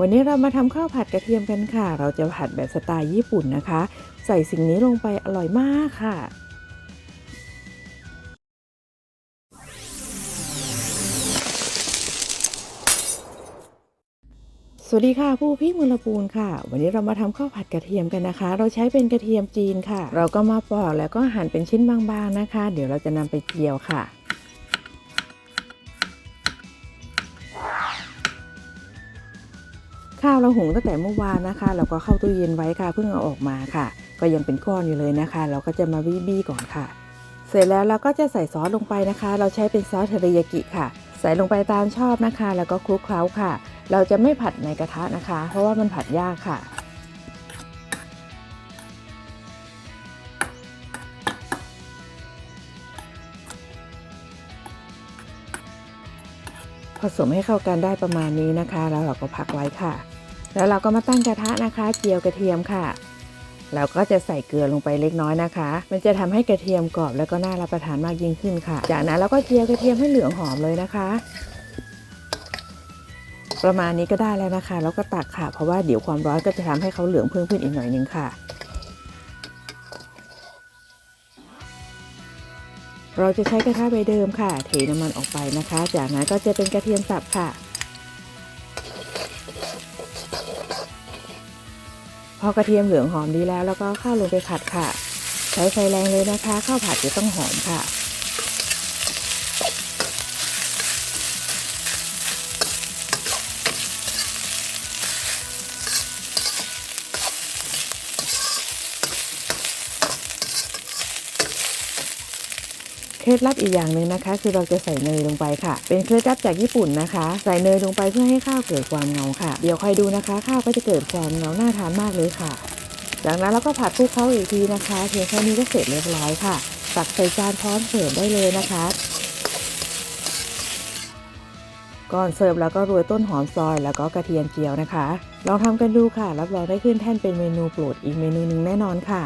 วันนี้เรามาทำข้าวผัดกระเทียมกันค่ะ เราจะผัดแบบสไตล์ญี่ปุ่นนะคะ ใส่สิ่งนี้ลงไปอร่อยมากค่ะสวัสดีค่ะผู้พี่มุลปูนค่ะ วันนี้เรามาทำข้าวผัดกระเทียมกันนะคะ เราใช้เป็นกระเทียมจีนค่ะ เราก็มาปอกแล้วก็หั่นเป็นชิ้นบางๆนะคะ เดี๋ยวเราจะนำไปเจียวค่ะ ข้าวเราหุงตั้งแต่เมื่อวานนะคะ เราก็เข้าตู้เย็นไว้ค่ะเพิ่งเอาออกมาค่ะ ก็ยังเป็นก้อนอยู่เลยนะคะ เราก็จะมาบี้บี้ก่อนค่ะ เสร็จแล้วเราก็จะใส่ซอสลงไปนะคะ เราใช้เป็นซอสเทอริยากิค่ะ ใส่ลงไปตามชอบนะคะ แล้วก็คลุกเคล้าค่ะ เราจะไม่ผัดในกระทะนะคะ เพราะว่ามันผัดยากค่ะผสมให้เข้ากันได้ประมาณนี้นะคะ แล้วเราก็พักไว้ค่ะ แล้วเราก็มาตั้งกระทะนะคะ เจียวกระเทียมค่ะ เราก็จะใส่เกลือลงไปเล็กน้อยนะคะ มันจะทำให้กระเทียมกรอบแล้วก็น่ารับประทานมากยิ่งขึ้นค่ะ จากนั้นเราก็เจียวกระเทียมให้เหลืองหอมเลยนะคะ ประมาณนี้ก็ได้แล้วนะคะ แล้วก็ตักค่ะ เพราะว่าเดี๋ยวความร้อนก็จะทำให้เขาเหลืองเพิ่มขึ้นอีกหน่อยนึงค่ะเราจะใช้กระทะใบเดิมค่ะ เทน้ำมันออกไปนะคะ จากนั้นก็จะเป็นกระเทียมสับค่ะ พอกระเทียมเหลืองหอมดีแล้ว แล้วก็ข้าวลงไปผัดค่ะ ใช้ไฟแรงเลยนะคะ ข้าวผัดจะต้องหอมค่ะ ล็ดลับอีกอย่างหนึ่งนะคะ คือเราจะใส่เนยลงไปค่ะ เป็นเคล็ดลับจากญี่ปุ่นนะคะ ใส่เนยลงไปเพื่อให้ข้าวเกิดความเงาค่ะ เดี๋ยวคอยดูนะคะ ข้าวก็จะเกิดความเงาน่าทานมากเลยค่ะ จากนั้นเราก็ผัดคลุกเคล้าอีกทีนะคะเพียงแค่นี้ก็เสร็จเรียบร้อยค่ะตักใส่จานพร้อมเสิร์ฟได้เลยนะคะ ก่อนเสิร์ฟแล้วก็โรยต้นหอมซอยแล้วก็กระเทียมเจียวนะคะ ลองทำกันดูค่ะ รับรองได้ขึ้นแท่นเป็นเมนูโปรดอีกเมนูหนึ่งแน่นอนค่ะ